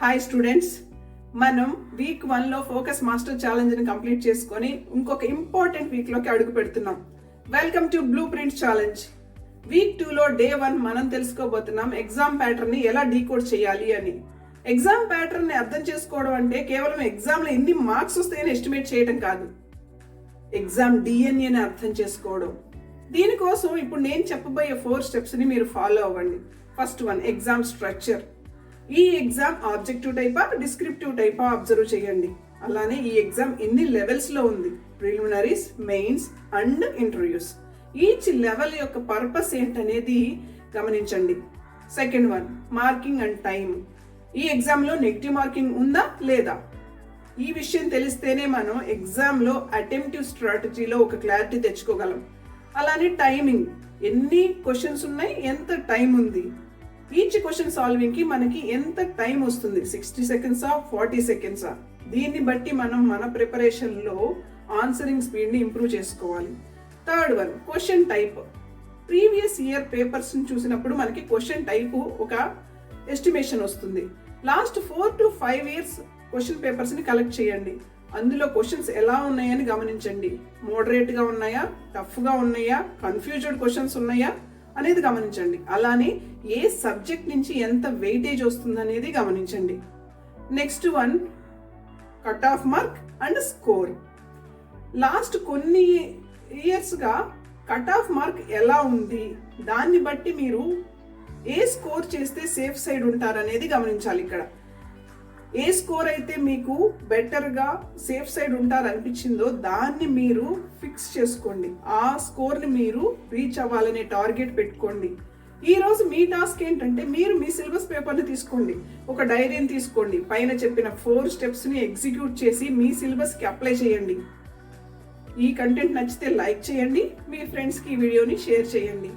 Hi students మనం week వన్లో focus master ఛాలెంజ్ని కంప్లీట్ చేసుకొని ఇంకొక ఇంపార్టెంట్ వీక్లోకి అడుగు పెడుతున్నాం. Welcome to blueprint challenge week టూలో డే వన్ మనం తెలుసుకోబోతున్నాం ఎగ్జామ్ ప్యాటర్న్ని ఎలా డీకోడ్ చేయాలి అని. ఎగ్జామ్ ప్యాటర్న్ని అర్థం చేసుకోవడం అంటే కేవలం ఎగ్జామ్లో ఎన్ని మార్క్స్ వస్తాయని ఎస్టిమేట్ చేయడం కాదు. ఎగ్జామ్ డిఎన్ఏని అర్థం చేసుకోవడం. దీనికోసం ఇప్పుడు నేను చెప్పబోయే ఫోర్ స్టెప్స్ని మీరు ఫాలో అవ్వండి. ఫస్ట్ వన్ ఎగ్జామ్ స్ట్రక్చర్ ఈ ఎగ్జామ్ ఆబ్జెక్టివ్ టైపా డిస్క్రిప్టివ్ టైపా అబ్జర్వ్ చేయండి. అలానే ఈ ఎగ్జామ్ ఎన్ని లెవెల్స్లో ఉంది? Preliminaries mains and interviews each level యొక్క పర్పస్ ఏంటనేది గమనించండి. Second one marking and time ఈ ఎగ్జామ్లో నెగిటివ్ మార్కింగ్ ఉందా లేదా? ఈ విషయం తెలిస్తేనే మనం ఎగ్జామ్లో అటెంప్టివ్ స్ట్రాటజీలో ఒక క్లారిటీ తెచ్చుకోగలం. అలానే టైమింగ్ ఎన్ని క్వశ్చన్స్ ఉన్నాయి ఎంత టైం ఉంది? ఈచ్ క్వశ్చన్ సాల్వింగ్కి మనకి ఎంత టైం వస్తుంది? సిక్స్టీ సెకండ్సా ఫార్టీ సెకండ్సా దీన్ని బట్టి మనం మన ప్రిపరేషన్లో ఆన్సరింగ్ స్పీడ్ని ఇంప్రూవ్ చేసుకోవాలి. Third one question type previous year పేపర్స్ని చూసినప్పుడు మనకి క్వశ్చన్ టైపు ఒక ఎస్టిమేషన్ వస్తుంది. Last four to five years question పేపర్స్ని collect చేయండి. అందులో క్వశ్చన్స్ ఎలా ఉన్నాయని గమనించండి. మోడరేట్గా ఉన్నాయా? టఫ్గా ఉన్నాయా? కన్ఫ్యూజ్డ్ క్వశ్చన్స్ ఉన్నాయా? అనేది గమనించండి. అలానే ఏ సబ్జెక్ట్ నుంచి ఎంత వెయిటేజ్ వస్తుందనేది గమనించండి. Next one cut off mark and score. Last కొన్ని ఇయర్స్గా కట్ ఆఫ్ మార్క్ ఎలా ఉంది? దాన్ని బట్టి మీరు ఏ స్కోర్ చేస్తే సేఫ్ సైడ్ ఉంటారనేది గమనించాలి ఇక్కడ. ఏ స్కోర్ అయితే మీకు బెటర్గా సేఫ్ సైడ్ ఉంటారనిపించిందో దాన్ని మీరు ఫిక్స్ చేసుకోండి. ఆ స్కోర్ని మీరు రీచ్ అవ్వాలనే టార్గెట్ పెట్టుకోండి. ఈ రోజు మీ టాస్క్ ఏంటంటే మీరు మీ సిలబస్ పేపర్ని తీసుకోండి. ఒక డైరీని తీసుకోండి. పైన చెప్పిన ఫోర్ స్టెప్స్ని ఎగ్జిక్యూట్ చేసి మీ సిలబస్కి అప్లై చేయండి. ఈ కంటెంట్ నచ్చితే లైక్ చేయండి. మీ ఫ్రెండ్స్కి ఈ వీడియోని షేర్ చేయండి.